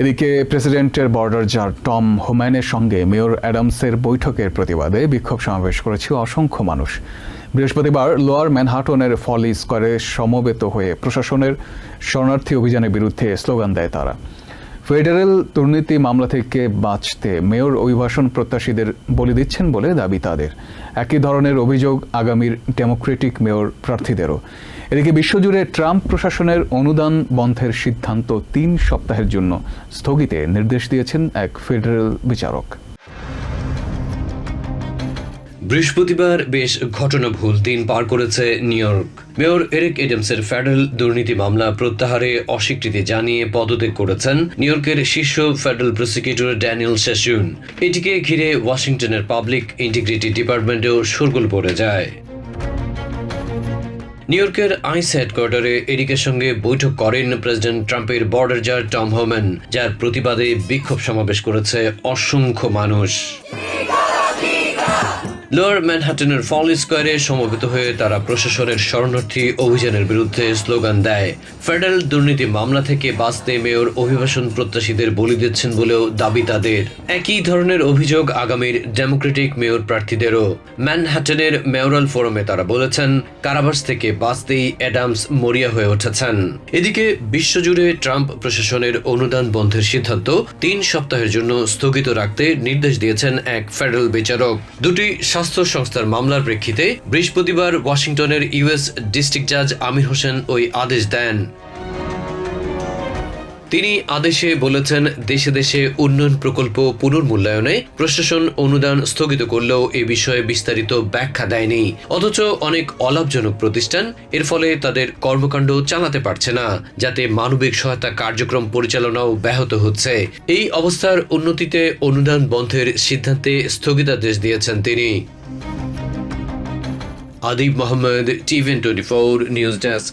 এদিকে প্রেসিডেন্টের border jar Tom হোম্যানের সঙ্গে মেয়র অ্যাডামসের বৈঠকের প্রতিবাদে বিক্ষোভ সমাবেশ করেছে অসংখ্য মানুষ। বৃহস্পতিবার লোয়ার ম্যানহাটনের ফলি স্কোয়ারে সমবেত হয়ে প্রশাসনের শরণার্থী অভিযানের বিরুদ্ধে স্লোগান দেয় তারা। ফেডারেল দুর্নীতি মামলা থেকে বাঁচতে মেয়র অভিবাসন প্রত্যাশীদের বলি দিচ্ছেন বলে দাবি তাদের। একই ধরনের অভিযোগ আগামীর ডেমোক্রেটিক মেয়র প্রার্থীদেরও। এদিকে বিশ্বজুড়ে ট্রাম্প প্রশাসনের অনুদান বন্ধের সিদ্ধান্ত তিন সপ্তাহের জন্য স্থগিতে নির্দেশ দিয়েছেন এক ফেডারেল বিচারক। বৃহস্পতিবার বেশ ঘটনাভুল দিন পার করেছে নিউ ইয়র্ক। মেয়র এরিক এডামসের ফেডারেল দুর্নীতি মামলা প্রত্যাহারে অস্বীকৃতি জানিয়ে পদত্যাগ করেছেন নিউ ইয়র্কের শীর্ষ ফেডারেল প্রসিকিউটর ড্যানিয়েল শেশুন এটিকে ঘিরে ওয়াশিংটনের পাবলিক ইন্টিগ্রিটি ডিপার্টমেন্টেও শোরগোল পড়ে যায়। নিউ ইয়র্কের আইস হেডকোয়ার্টারে এরিকের সঙ্গে বৈঠক করেন প্রেসিডেন্ট ট্রাম্পের বর্ডার জার টম হোম্যান, যার প্রতিবাদে বিক্ষোভ সমাবেশ করেছে অসংখ্য মানুষ। লোয়ার ম্যানহাটনের ফল স্কোয়ারে সমবেত হয়ে তারা প্রশাসনের শরণার্থী অভিযানের বিরুদ্ধে স্লোগান দেয়। ফেডারেল দুর্নীতি মামলা থেকে বাঁচতে মেয়র অভিবাসন প্রত্যাশীদের বলি দিচ্ছেন বলেও দাবি তাদের। একই ধরনের অভিযোগ আগামীর ডেমোক্রেটিক মেয়র প্রার্থীদেরও। ম্যানহাটনের মেয়রাল ফোরামে তারা বলেছেন, কারাবাস থেকে বাঁচতেই অ্যাডামস মরিয়া হয়ে উঠেছেন। এদিকে বিশ্বজুড়ে ট্রাম্প প্রশাসনের অনুদান বন্ধের সিদ্ধান্ত তিন সপ্তাহের জন্য স্থগিত রাখতে নির্দেশ দিয়েছেন এক ফেডারেল বিচারক। দুটি স্বাস্থ্য সংস্থার মামলার প্রেক্ষিতে বৃহস্পতিবার ওয়াশিংটনের ইউএস ডিস্ট্রিক্ট জাজ আমির হোসেন ওই আদেশ দেন। তিনি আদেশে বলেছেন, দেশে দেশে উন্নয়ন প্রকল্প পুনর্মূল্যায়নে প্রশাসন অনুদান স্থগিত করলেও এ বিষয়ে বিস্তারিত ব্যাখ্যা দেয়নি। অথচ অনেক অলাভজনক প্রতিষ্ঠান এর ফলে তাদের কর্মকাণ্ড চালাতে পারছে না, যাতে মানবিক সহায়তা কার্যক্রম পরিচালনাও ব্যাহত হচ্ছে। এই অবস্থার উন্নতিতে অনুদান বন্ধের সিদ্ধান্তে স্থগিতাদেশ দিয়েছেন তিনি। Adib Mohammad টিভেন twenty four news desk.